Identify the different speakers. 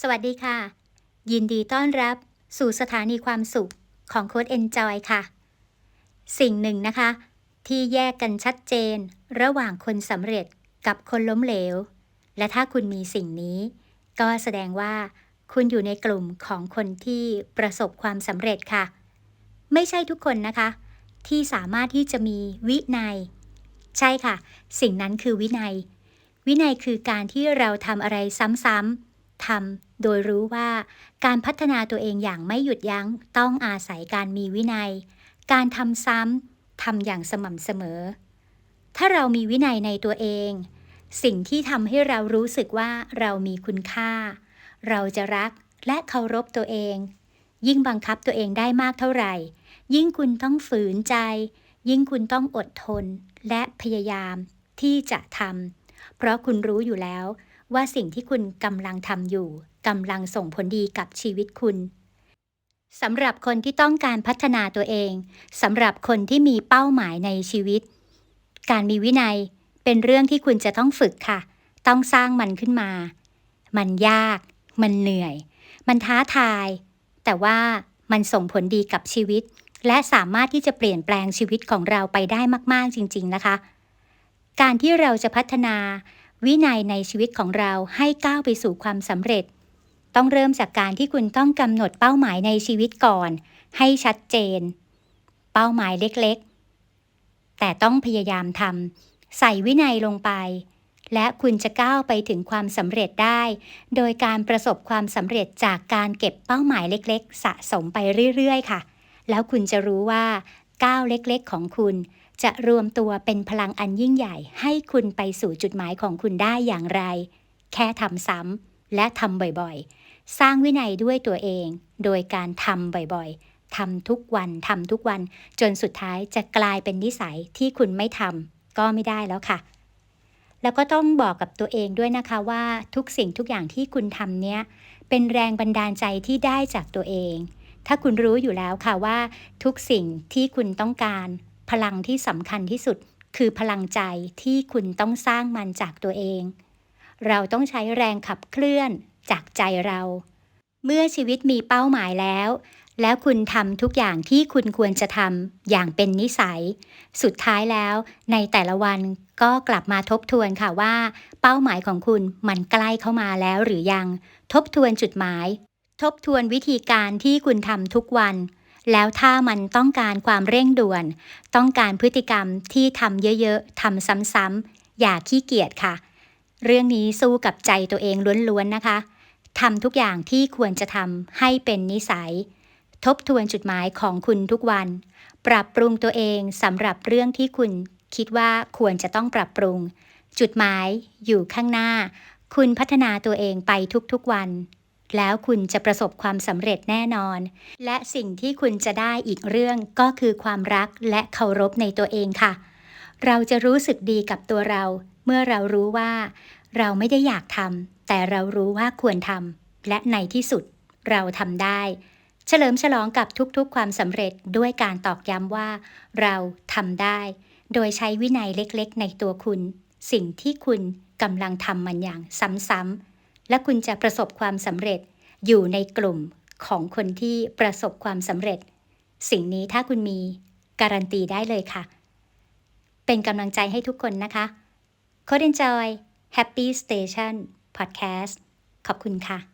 Speaker 1: สวัสดีค่ะ ยินดีต้อนรับสู่สถานีความสุขของโค้ด Enjoy ค่ะ สิ่งหนึ่งนะคะ ที่แยกกันชัดเจน ระหว่างคนสำเร็จกับคนล้มเหลว และถ้าคุณมีสิ่งนี้ ก็แสดงว่าคุณอยู่ในกลุ่มของคนที่ประสบความสำเร็จค่ะ ไม่ใช่ทุกคนนะคะ ที่สามารถที่จะมีวินัย ใช่ค่ะ สิ่งนั้นคือวินัย วินัยคือการที่เราทำอะไรซ้ำๆ ทำโดยรู้ว่าการพัฒนาตัวเองอย่างไม่หยุดยั้งต้องอาศัยการมีวินัย การทำซ้ำทำอย่างสม่ำเสมอ ถ้าเรามีวินัยในตัวเอง สิ่งที่ทำให้เรารู้สึกว่าเรามีคุณค่า เราจะรักและเคารพตัวเอง ยิ่งบังคับตัวเองได้มากเท่าไหร่ ยิ่งคุณต้องฝืนใจ ยิ่งคุณต้องอดทนและพยายามที่จะทำเพราะคุณรู้อยู่แล้ว ว่าสิ่งที่คุณกำลังทำอยู่กำลังส่งผลดีกับชีวิตคุณสำหรับคนที่ต้องการพัฒนาตัวเองสำหรับคนที่มีเป้าหมายในชีวิต การมีวินัยเป็นเรื่องที่คุณจะต้องฝึกค่ะ ต้องสร้างมันขึ้นมา มันยาก มันเหนื่อย มันท้าทาย แต่ว่ามันส่งผลดีกับชีวิต และสามารถที่จะเปลี่ยนแปลงชีวิตของเราไปได้มาก ๆ จริง ๆ นะคะ การที่เราจะพัฒนา วินัยในชีวิตของเราให้ก้าวไปสู่ความสำเร็จ ต้องเริ่มจากการที่คุณต้องกำหนดเป้าหมายในชีวิตก่อน ให้ชัดเจน เป้าหมายเล็กๆ แต่ต้องพยายามทำใส่วินัยลงไป และคุณจะก้าวไปถึงความสำเร็จได้ โดยการประสบความสำเร็จจากการเก็บเป้าหมายเล็ก ๆ สะสมไปเรื่อย ๆ ค่ะ แล้วคุณจะรู้ว่า ก้าวเล็กๆ ของคุณ จะรวมตัวเป็นพลังอันยิ่งใหญ่ ให้คุณไปสู่จุดหมายของคุณได้อย่างไร แค่ทำซ้ำและทำบ่อยๆ สร้างวินัยด้วยตัวเอง โดยการทำบ่อยๆทำทุกวันทำทุกวัน จนสุดท้ายจะกลายเป็นนิสัยที่คุณไม่ทำก็ไม่ได้แล้วค่ะ แล้วก็ต้องบอกกับตัวเองด้วยนะคะว่าทุกสิ่งทุกอย่างที่คุณทำเนี้ยเป็นแรงบันดาลใจที่ได้จากตัวเอง ถ้าคุณรู้อยู่แล้วค่ะว่า ทุกสิ่งที่คุณต้องการ พลังที่สำคัญที่สุด คือพลังใจที่คุณต้องสร้างมันจากตัวเอง เราต้องใช้แรงขับเคลื่อนจากใจเรา เมื่อชีวิตมีเป้าหมายแล้ว แล้วคุณทำทุกอย่างที่คุณควรจะทำอย่างเป็นนิสัย สุดท้ายแล้ว ในแต่ละวันก็กลับมาทบทวนค่ะว่า เป้าหมายของคุณมันใกล้เข้ามาแล้วหรือยัง ทบทวนจุดหมาย ทบทวนวิธีการที่คุณทำทุกวัน แล้วถ้ามันต้องการความเร่งด่วน ต้องการพฤติกรรมที่ทำเยอะๆทำซ้ำๆอย่าขี้เกียจค่ะ เรื่องนี้สู้กับใจตัวเองล้วนๆนะคะทำทุกอย่างที่ควรจะทำให้เป็นนิสัย ทบทวนจุดหมายของคุณทุกวัน ปรับปรุงตัวเองสำหรับเรื่องที่คุณคิดว่าควรจะต้องปรับปรุง จุดหมายอยู่ข้างหน้า คุณพัฒนาตัวเองไปทุกๆวัน แล้วคุณจะประสบความสำเร็จแน่นอน และสิ่งที่คุณจะได้อีกเรื่องก็คือความรักและเคารพในตัวเองค่ะ เราจะรู้สึกดีกับตัวเรา เมื่อเรารู้ว่า เราไม่ได้อยากทำแต่เรารู้ว่าควรทำและในที่สุดเราทำได้ เฉลิมฉลองกับทุกๆ ความสำเร็จด้วยการตอกย้ำว่า เราทำได้ โดยใช้วินัยเล็กๆ ในตัวคุณ สิ่งที่คุณกำลังทำมันอย่างซ้ำๆ และคุณจะประสบความสำเร็จอยู่ในกลุ่มของคนที่ประสบความสำเร็จ สิ่งนี้ถ้าคุณมีการันตีได้เลยค่ะ เป็นกำลังใจให้ทุกคนนะคะโคด e นจอย Happy Station Podcast ขอบคุณค่ะ